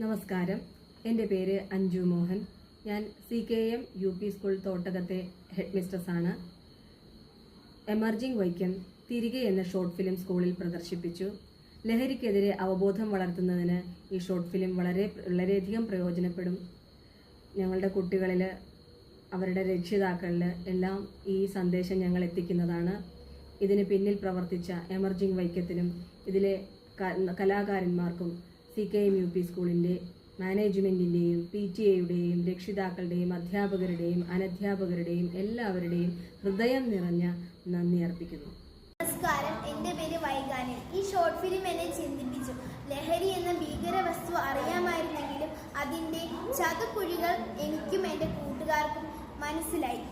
നമസ്കാരം. എന്റെ പേര് അഞ്ജു മോഹൻ. ഞാൻ C K M U P school തോട്ടകത്തെ head മിസ്ട്രസ്സാണ് എമർജിംഗ് വൈക്കം തിരികെ എന്ന ഷോർട്ട് ഫിലിം സ്കൂളിൽ പ്രദർശിപ്പിച്ചു. ലഹരിക്കെതിരെ അവബോധം വളർത്തുന്നതിന് ഈ ഷോർട്ട് ഫിലിം വളരെ വളരെയധികം പ്രയോജനപ്പെടും. ഞങ്ങളുടെ കുട്ടികളിൽ അവരുടെ രക്ഷിതാക്കളിൽ എല്ലാം ഈ സന്ദേശം ഞങ്ങൾ എത്തിക്കുന്നതാണ്. ഇതിന് പിന്നിൽ പ്രവർത്തിച്ച എമർജിംഗ് വൈക്കത്തിനും ഇതിലെ കലാകാരന്മാർക്കും C K M U P സ്കൂളിന്റെ മാനേജ്മെന്റിന്റെയും പി ടി എയുടെയും രക്ഷിതാക്കളുടെയും അധ്യാപകരുടെയും അനധ്യാപകരുടെയും എല്ലാവരുടെയും ഹൃദയം നിറഞ്ഞ നന്ദി അർപ്പിക്കുന്നു. നമസ്കാരം. എന്റെ പേര് വൈകാനൻ ഈ ഷോർട്ട് ഫിലിം എന്നെ ചിന്തിപ്പിച്ചു. ലഹരി എന്ന ഭീകര വസ്തു അറിയാമായിരുന്നെങ്കിലും അതിന്റെ ചതുക്കുഴികൾ എനിക്കും എന്റെ കൂട്ടുകാർക്കും മനസ്സിലായി.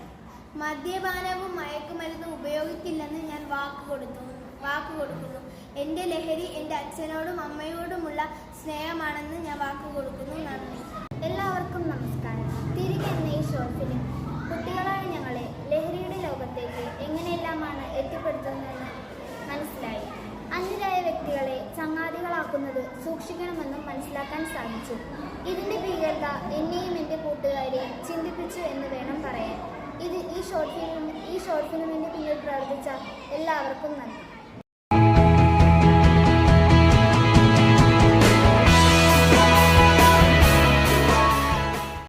മദ്യപാനവും മയക്കുമരുന്നും ഉപയോഗിക്കില്ലെന്ന് ഞാൻ വാക്ക് കൊടുത്തു. വാക്ക് എന്റെ ലഹരി എന്റെ അച്ഛനോടും അമ്മയോടുമുള്ള സ്നേഹമാണെന്ന് ഞാൻ വാക്ക് കൊടുക്കുന്നു. നന്ദി. എല്ലാവർക്കും നമസ്കാരം. തിരികെ എന്ന ഈ ഷോർട്ട് ഫിലിം കുട്ടികളായ ഞങ്ങളെ ലഹരിയുടെ ലോകത്തേക്ക് എങ്ങനെയെല്ലാമാണ് എത്തിപ്പെടുത്തുന്നതെന്ന് മനസ്സിലായി. അന്യരായ വ്യക്തികളെ ചങ്ങാതികളാക്കുന്നത് സൂക്ഷിക്കണമെന്നും മനസ്സിലാക്കാൻ സാധിച്ചു. ഇതിന്റെ ഭീകരത എന്നെയും എന്റെ കൂട്ടുകാരെയും ചിന്തിപ്പിച്ചു എന്ന് വേണം പറയാൻ. ഇത് ഈ ഷോർട്ട് ഫിലിം ഈ ഷോർട്ട് ഫിലിമിന്റെ പിന്നിൽ പ്രവർത്തിച്ച എല്ലാവർക്കും നന്ദി.